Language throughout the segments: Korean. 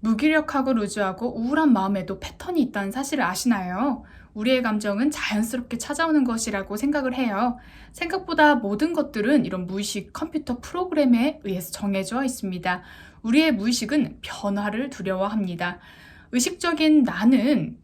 무기력하고 루즈하고 우울한 마음에도 패턴이 있다는 사실을 아시나요? 우리의 감정은 자연스럽게 찾아오는 것이라고 생각을 해요. 생각보다 모든 것들은 이런 무의식 컴퓨터 프로그램에 의해서 정해져 있습니다. 우리의 무의식은 변화를 두려워합니다. 의식적인 나는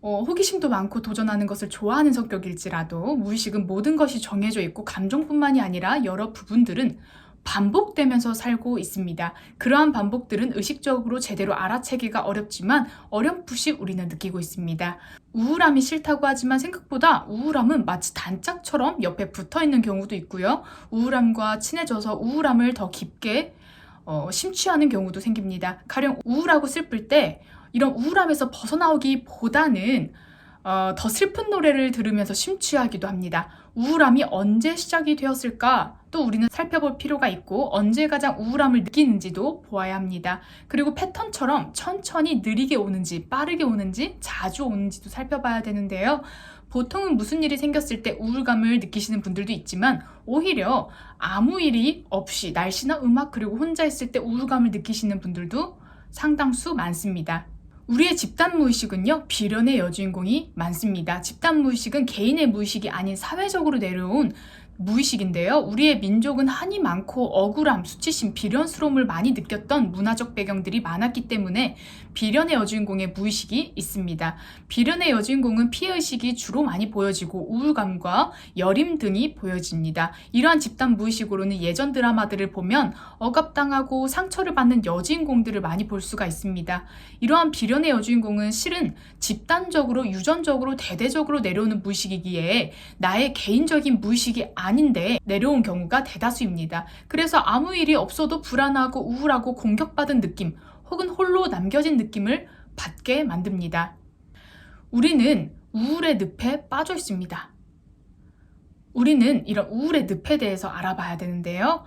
어, 호기심도 많고 도전하는 것을 좋아하는 성격일지라도 무의식은 모든 것이 정해져 있고 감정뿐만이 아니라 여러 부분들은 반복되면서 살고 있습니다. 그러한 반복들은 의식적으로 제대로 알아채기가 어렵지만 어렴풋이 우리는 느끼고 있습니다. 우울함이 싫다고 하지만 생각보다 우울함은 마치 단짝처럼 옆에 붙어 있는 경우도 있고요. 우울함과 친해져서 우울함을 더 깊게 어, 심취하는 경우도 생깁니다. 가령 우울하고 슬플 때 이런 우울함에서 벗어나오기보다는 어, 더 슬픈 노래를 들으면서 심취하기도 합니다. 우울함이 언제 시작이 되었을까? 또 우리는 살펴볼 필요가 있고 언제 가장 우울함을 느끼는지도 보아야 합니다. 그리고 패턴처럼 천천히 느리게 오는지 빠르게 오는지 자주 오는지도 살펴봐야 되는데요. 보통은 무슨 일이 생겼을 때 우울감을 느끼시는 분들도 있지만 오히려 아무 일이 없이 날씨나 음악 그리고 혼자 있을 때 우울감을 느끼시는 분들도 상당수 많습니다. 우리의 집단 무의식은요, 비련의 여주인공이 많습니다. 집단 무의식은 개인의 무의식이 아닌 사회적으로 내려온 무의식인데요. 우리의 민족은 한이 많고 억울함, 수치심, 비련스러움을 많이 느꼈던 문화적 배경들이 많았기 때문에 비련의 여주인공의 무의식이 있습니다. 비련의 여주인공은 피해의식이 주로 많이 보여지고 우울감과 여림 등이 보여집니다. 이러한 집단 무의식으로는 예전 드라마들을 보면 억압당하고 상처를 받는 여주인공들을 많이 볼 수가 있습니다. 이러한 비련의 여주인공은 실은 집단적으로 유전적으로 대대적으로 내려오는 무의식이기에 나의 개인적인 무의식이 아닌데 내려온 경우가 대다수입니다. 그래서 아무 일이 없어도 불안하고 우울하고 공격받은 느낌 혹은 홀로 남겨진 느낌을 받게 만듭니다. 우리는 우울의 늪에 빠져 있습니다. 우리는 이런 우울의 늪에 대해서 알아봐야 되는데요.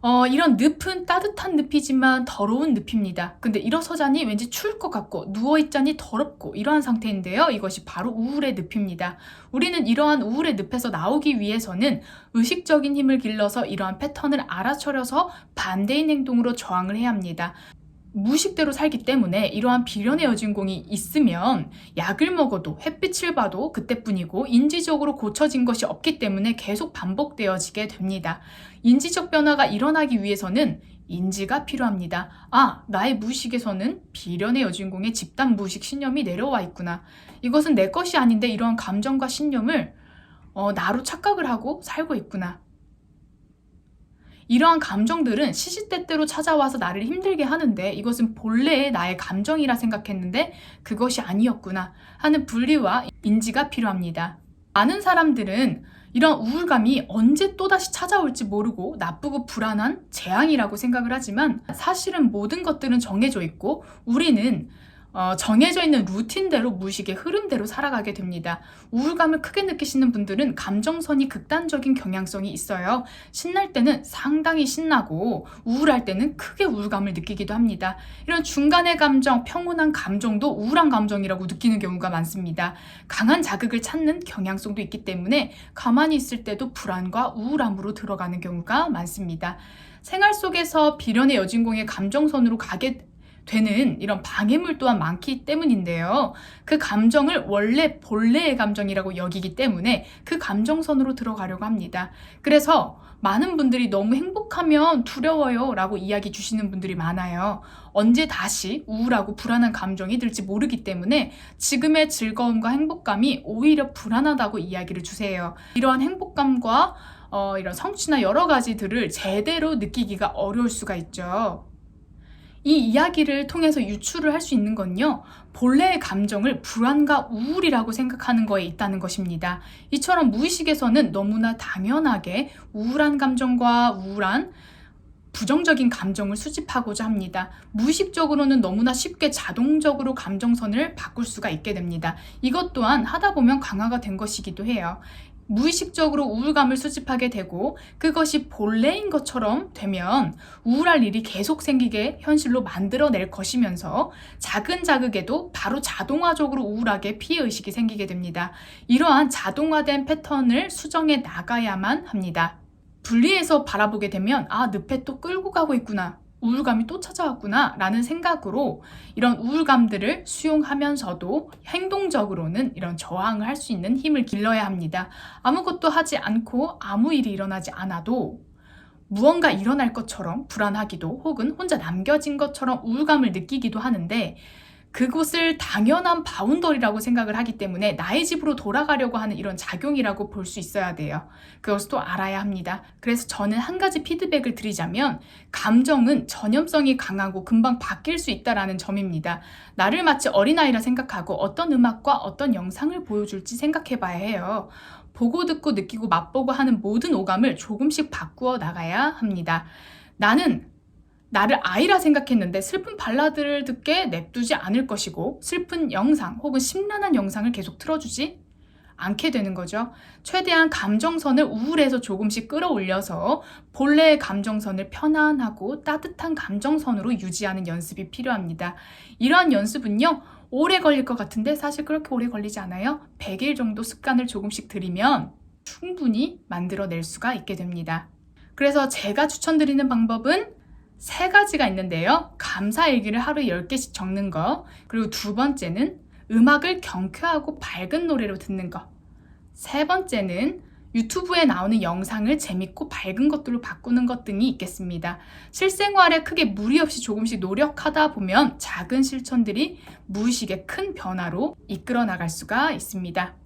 어, 이런 늪은 따뜻한 늪이지만 더러운 늪입니다. 근데 일어서자니 왠지 추울 것 같고 누워있자니 더럽고 이러한 상태인데요. 이것이 바로 우울의 늪입니다. 우리는 이러한 우울의 늪에서 나오기 위해서는 의식적인 힘을 길러서 이러한 패턴을 알아차려서 반대인 행동으로 저항을 해야 합니다. 무의식대로 살기 때문에 이러한 비련의 여주인공이 있으면 약을 먹어도 햇빛을 봐도 그때뿐이고 인지적으로 고쳐진 것이 없기 때문에 계속 반복되어지게 됩니다. 인지적 변화가 일어나기 위해서는 인지가 필요합니다. 아, 나의 무의식에서는 비련의 여주인공의 집단 무의식 신념이 내려와 있구나. 이것은 내 것이 아닌데 이러한 감정과 신념을 어, 나로 착각을 하고 살고 있구나. 이러한 감정들은 시시때때로 찾아와서 나를 힘들게 하는데 이것은 본래의 나의 감정이라 생각했는데 그것이 아니었구나 하는 분리와 인지가 필요합니다. 많은 사람들은 이런 우울감이 언제 또다시 찾아올지 모르고 나쁘고 불안한 재앙이라고 생각을 하지만 사실은 모든 것들은 정해져 있고 우리는 어, 정해져 있는 루틴대로 무의식의 흐름대로 살아가게 됩니다. 우울감을 크게 느끼시는 분들은 감정선이 극단적인 경향성이 있어요. 신날 때는 상당히 신나고 우울할 때는 크게 우울감을 느끼기도 합니다. 이런 중간의 감정, 평온한 감정도 우울한 감정이라고 느끼는 경우가 많습니다. 강한 자극을 찾는 경향성도 있기 때문에 가만히 있을 때도 불안과 우울함으로 들어가는 경우가 많습니다. 생활 속에서 비련의 여진공의 감정선으로 가게 되는 이런 방해물 또한 많기 때문인데요. 그 감정을 원래 본래의 감정이라고 여기기 때문에 그 감정선으로 들어가려고 합니다. 그래서 많은 분들이 너무 행복하면 두려워요 라고 이야기 주시는 분들이 많아요. 언제 다시 우울하고 불안한 감정이 들지 모르기 때문에 지금의 즐거움과 행복감이 오히려 불안하다고 이야기를 주세요. 이러한 행복감과 어, 이런 성취나 여러 가지들을 제대로 느끼기가 어려울 수가 있죠. 이 이야기를 통해서 유추를 할 수 있는 건요, 본래의 감정을 불안과 우울이라고 생각하는 거에 있다는 것입니다. 이처럼 무의식에서는 너무나 당연하게 우울한 감정과 우울한 부정적인 감정을 수집하고자 합니다. 무의식적으로는 너무나 쉽게 자동적으로 감정선을 바꿀 수가 있게 됩니다. 이것 또한 하다 보면 강화가 된 것이기도 해요. 무의식적으로 우울감을 수집하게 되고 그것이 본래인 것처럼 되면 우울할 일이 계속 생기게 현실로 만들어낼 것이면서 작은 자극에도 바로 자동화적으로 우울하게 피해 의식이 생기게 됩니다. 이러한 자동화된 패턴을 수정해 나가야만 합니다. 분리해서 바라보게 되면 아 늪에 또 끌고 가고 있구나 우울감이 또 찾아왔구나 라는 생각으로 이런 우울감들을 수용하면서도 행동적으로는 이런 저항을 할 수 있는 힘을 길러야 합니다. 아무것도 하지 않고 아무 일이 일어나지 않아도 무언가 일어날 것처럼 불안하기도 혹은 혼자 남겨진 것처럼 우울감을 느끼기도 하는데 그곳을 당연한 바운더리라고 생각을 하기 때문에 나의 집으로 돌아가려고 하는 이런 작용이라고 볼 수 있어야 돼요. 그것을 또 알아야 합니다. 그래서 저는 한 가지 피드백을 드리자면 감정은 전염성이 강하고 금방 바뀔 수 있다라는 점입니다. 나를 마치 어린아이라 생각하고 어떤 음악과 어떤 영상을 보여줄지 생각해 봐야 해요. 보고 듣고 느끼고 맛보고 하는 모든 오감을 조금씩 바꾸어 나가야 합니다. 나는 나를 아이라 생각했는데 슬픈 발라드를 듣게 냅두지 않을 것이고 슬픈 영상 혹은 심란한 영상을 계속 틀어주지 않게 되는 거죠. 최대한 감정선을 우울해서 조금씩 끌어올려서 본래의 감정선을 편안하고 따뜻한 감정선으로 유지하는 연습이 필요합니다. 이러한 연습은요, 오래 걸릴 것 같은데 사실 그렇게 오래 걸리지 않아요. 100일 정도 습관을 조금씩 들이면 충분히 만들어낼 수가 있게 됩니다. 그래서 제가 추천드리는 방법은 세 가지가 있는데요. 감사 일기를 하루에 10개씩 적는 거. 그리고 두 번째는 음악을 경쾌하고 밝은 노래로 듣는 거. 세 번째는 유튜브에 나오는 영상을 재밌고 밝은 것들로 바꾸는 것 등이 있겠습니다. 실생활에 크게 무리 없이 조금씩 노력하다 보면 작은 실천들이 무의식의 큰 변화로 이끌어 나갈 수가 있습니다.